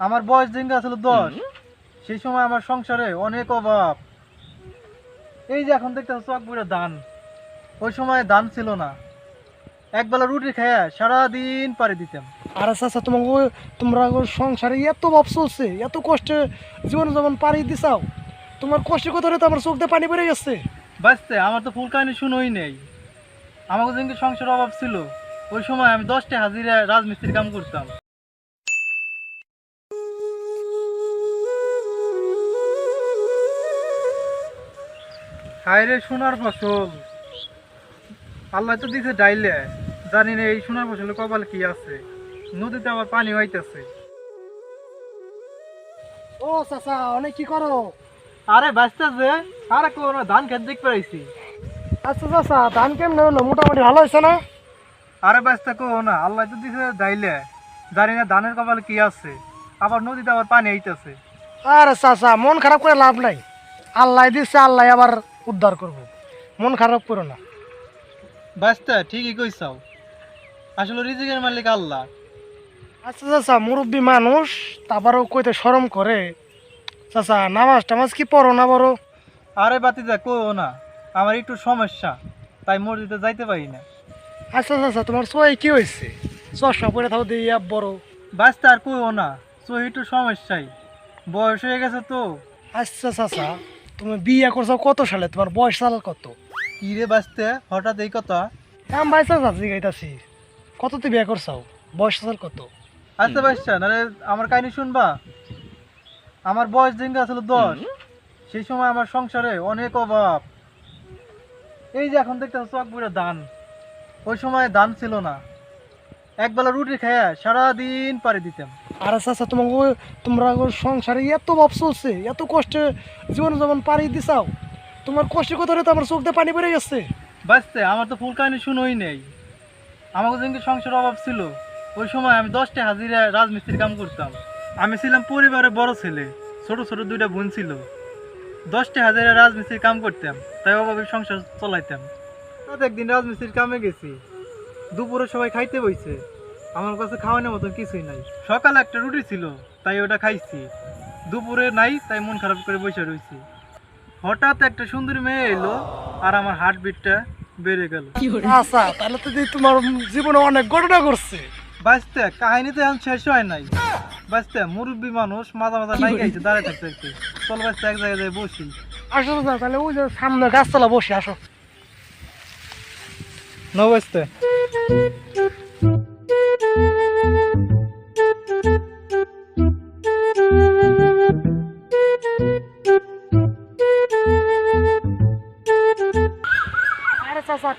আমার বয়স দিন ছিল দশ। সেই সময় আমার সংসারে অনেক অভাব। এই যে এখন দেখতে চক বুড়ে ধান ওই সময় ধান ছিল না। একবেলা রুটি খেয়ে সারাদিন পাড়ি দিতাম। আর চাচা তোমাকে তোমরা সংসারে এত ভাব চলছে এত কষ্টে জীবন যেমন পাড়ি দিছাও। তোমার কষ্টের কথা তো আমার চোখ দিয়ে পানি বেড়ে গেছে। বাঁচতে আমার তো ফুল কাহিনী শুনোই নেই। আমাকে যেদিনকে সংসার অভাব ছিল ওই সময় আমি দশটা হাজিরা রাজমিস্ত্রির কাম করতাম। হায়রে সোনার ফসল। আল্লাহ তো দিছে ডাইলে। জানি না এই সোনার ফসলের কপাল কি আছে। নদীতে আবার পানি হইতেছে ও চাচা অনেক কি করো? আরে বাঁচতেছে আরে কোনো ধান খেত দেখতে পাইছি। আচ্ছা চাচা ধান কেমন হলো? মোটামুটি ভালো হয়েছে না? আরে ব্যস্ত কো না আল্লাহ তো দিছে দাইলে জানি না ধানের কপালে কি আছে। আবার নদীতে আবার পানি আইতেছে। আরে চাচা মন খারাপ করে লাভ নাই। আল্লাহ দিচ্ছে আল্লাহ আবার উদ্ধার করব। মন খারাপ করো না। ব্যস্ত ঠিকই কইছাও। আসলে রিজিকের মালিক আল্লাহ। আচ্ছা চাচা মুরব্বী মানুষ তারপরেও কইতে শরম করে। চাচা নামাজ টামাজ কি পড়ো না বড় আরে বাতি বাতিজা কো না। আমার একটু সমস্যা তাই মসজিদে যাইতে পারি না। আচ্ছা চাচা তোমার সোয়ে কি হয়েছে চশমা পরে থাকো দিয়ে বড়। ব্যস্ত আর কো না তো একটু সমস্যাই। বয়স হয়ে গেছে তো। আচ্ছা চাচা। তুমি বিয়ে করছ কত সালে? তোমার বয়স সাল কত? ইরে বাঁচতে হঠাৎ এই কথা? আমি ভাই চাচা জিগাইতাছি। কত তুই বিয়ে করছ? বয়স সাল কত? আচ্ছা বাচ্চা নাহলে আমার কাহিনী শুনবা? আমার বয়স দিন ছিল দশ। সেই সময় আমার সংসারে অনেক অভাব। এই যে এখন দেখতে চক বুড়ে ধান ওই সময় ধান ছিল না। একবেলা রুটি খেয়ে সারাদিন পাড়ি দিতাম। আর চাচা তোমাকে তোমরা সংসারে এত ভাব চলছে, এত কষ্টে জীবন যেমন পাড়ি দিছাও? তোমার কষ্টের কথা তো আমার চোখ দিয়ে পানি বেড়ে গেছে। বাঁচতে, আমার তো ফুল কাহিনী শুনোই নেই। আমাকে যেদিনকে সংসার অভাব ছিল, ওই সময় আমি দশটা হাজিরা রাজমিস্ত্রির কাম করতাম। আমি ছিলাম পরিবারের বড় ছেলে, ছোট ছোট দুইটা বোন ছিল। দশটা হাজারে রাজমিস্ত্রির কাম করতাম, তাই অভাবে সংসার চলাইতাম। একদিন রাজমিস্ত্রির কামে গেছি। দুপুরে সবাই খাইতে বইছে। আমার কাছে খাওয়ানোর মতন কিছুই নাই। সকালে একটা রুটি ছিল তাই ওটা খাইছি। দুপুরে নাই তাই মন খারাপ করে বসে রয়েছি হঠাৎ একটা সুন্দরী মেয়ে এলো আর আমার হার্টবিটটা বেড়ে গেল। আচ্ছা তাহলে তো তোমার জীবনে অনেক ঘটনা করছে বাঁচতে কাহিনী তো এখন শেষ হয় নাই। বাঁচতে মুরব্বী মানুষ মাথা মাথা নাই গাইছে দাঁড়ায় থাকতে থাকতে চল বাঁচতে এক জায়গায় বসি। আসো চাচা তাহলে ওই যে সামনে গাছতলা বসে আসো। ন বাঁচতে।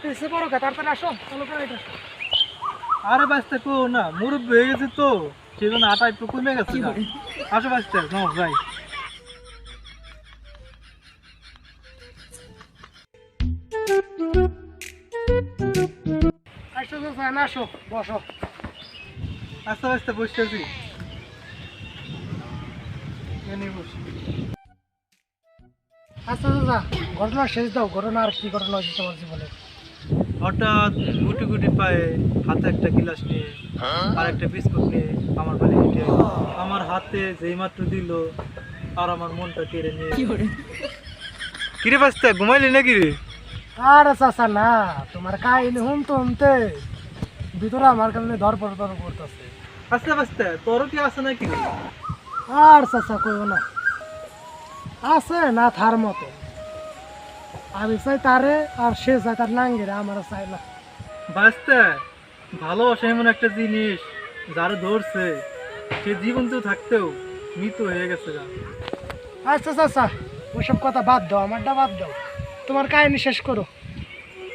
তাড়াতাড়ি আসো। চলো করে এটা। আসো। আরে বাঁচতে কো না মুরব্বী হয়ে গেছে তো। সেই জন্য আটা একটু কমে গেছে আসো বাঁচতে ন যাই। আসো না আসো বসো। আস্তে আস্তে বসতেছি এনে বসি। আচ্ছা চাচা ঘটনা শেষ দাও। ঘটনা আর কি ঘটনা হয়েছে তোমার জীবনে? হঠাৎ গুটি গুটি পায়ে হাতে একটা গিলাস নিয়ে আর একটা বিস্কুট নিয়ে আমার বাড়ি হেঁটে আমার হাতে যেই মাত্র দিল আর আমার মনটা কেড়ে নিয়ে কিরে বাস্তা ঘুমাইলি নাকি রে? আরে চাচা না তোমার কাহিনী শুনতে শুনতে ভিতরে আমার ধরপড় ধর করতেছে। আস্তে বাস্তা তোরও কি আছে নাকি আর চাচা কইও না। আছে না থার মতো। আমি চাই তারে আর সে চাই তার নাঙ্গিরে আমার চাই না বাঁচতে ভালোবাসা এমন একটা জিনিস যারা ধরছে। সে জীবন্ত থাকতেও মৃত হয়ে গেছে গা। আচ্ছা চাচা ওইসব কথা বাদ দাও আমারটা বাদ দাও। তোমার কাহিনী শেষ করো।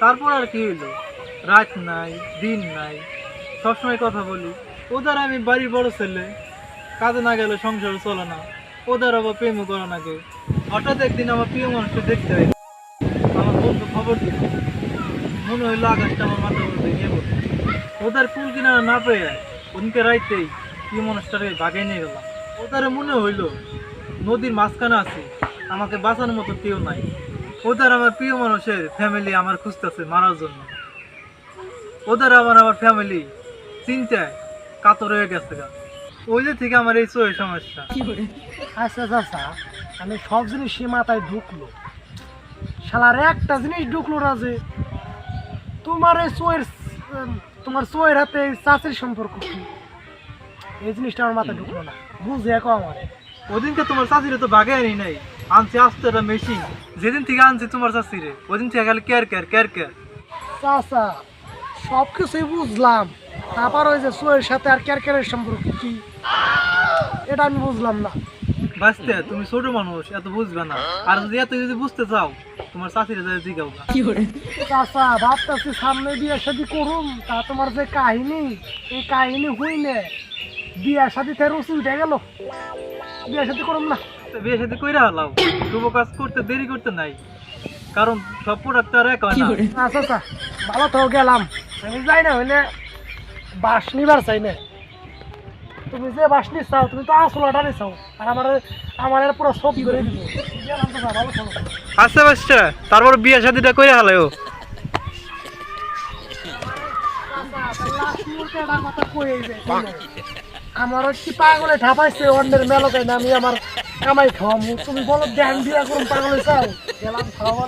তারপর আর কি হইল? রাত নাই দিন নাই সবসময় কথা বলি। ওদের আমি বাড়ির বড় ছেলে। কাজে না গেলে সংসার চলে না। ওদের আবার প্রেমও করা নাগে হঠাৎ একদিন আমার প্রিয় মানুষকে দেখতে হয় খবর দিল মনে হইল আকাশটা আমার মাথার মধ্যে নিয়ে পড়ল। ওদের কুল কিনারা না পেয়ে ওদিনকে রাইতেই প্রিয় মানুষটাকে বাগে নিয়ে গেলাম। ওদের মনে হইল নদীর মাঝখানে আছে আমাকে বাঁচানোর মতো কেউ নাই। ওদের আমার প্রিয় মানুষের ফ্যামিলি আমার খুঁজতেছে মারার জন্য। ওদের আমার আমার ফ্যামিলি চিন্তায় কাতর হয়ে গেছে গা। ওই যে থেকে আমার এই চোখের সমস্যা। আচ্ছা চাচা আমি সব জিনিস সে মাথায় ঢুকলো। শালার একটা জিনিস ঢুকলো না যে তোমার এই চোয়ের তোমার চোয়ের হাতে এই চাচির সম্পর্ক কি? এই জিনিসটা আমার মাথায় ঢুকলো না। বুঝে কো আমার। ওদিনকে তোমার চাষিরে তো বাগে আনি নাই। আনছি আসতে একটা মেশিন যেদিন থেকে আনছি তোমার চাষিরে ওদিন থেকে খালি কেয়ার কেয়ার কেয়ার কেয়ার চাচা সব কিছুই বুঝলাম। তারপর ওই যে চোয়ের সাথে আর ক্যারকেরের সম্পর্ক কি? এটা আমি বুঝলাম না। বাঁচতে তুমি ছোট মানুষ এত বুঝবে না। আর যদি এত যদি বুঝতে চাও তোমার চাষিরে যাই জিগাও চাচা ভাবতেছি সামনে বিয়ে শাদি করুম তা তোমার যে কাহিনী এই কাহিনী হইলে বিয়ে শাদিতে রুচি উঠে গেল। বিয়ে শাদি করুম না। বিয়ে সাথে কইরা হালাও শুভ কাজ করতে দেরি করতে নাই। কারণ সব প্রোডাক্ট আর এক হয় না। আচ্ছা আচ্ছা ভালো তো গেলাম। আমি যাই না হইলে বাস নিবার চাই না। তুমি যে বাস নি চাও তুমি তো আসল অর্ডারই চাও আর আমার আমার এর পুরো সব ধরে দিব। আচ্ছা বাচ্চা তারপর বিয়ে শাদিটা কইরা হালাও আমার কি পাগলে ঠাপাইছে অন্যের মেলকাই না আমি আমার কামাই খাওয়ামু। তুমি বলো ধ্যান দিয়া করুন পাগলে চাও। গেলাম খাওয়া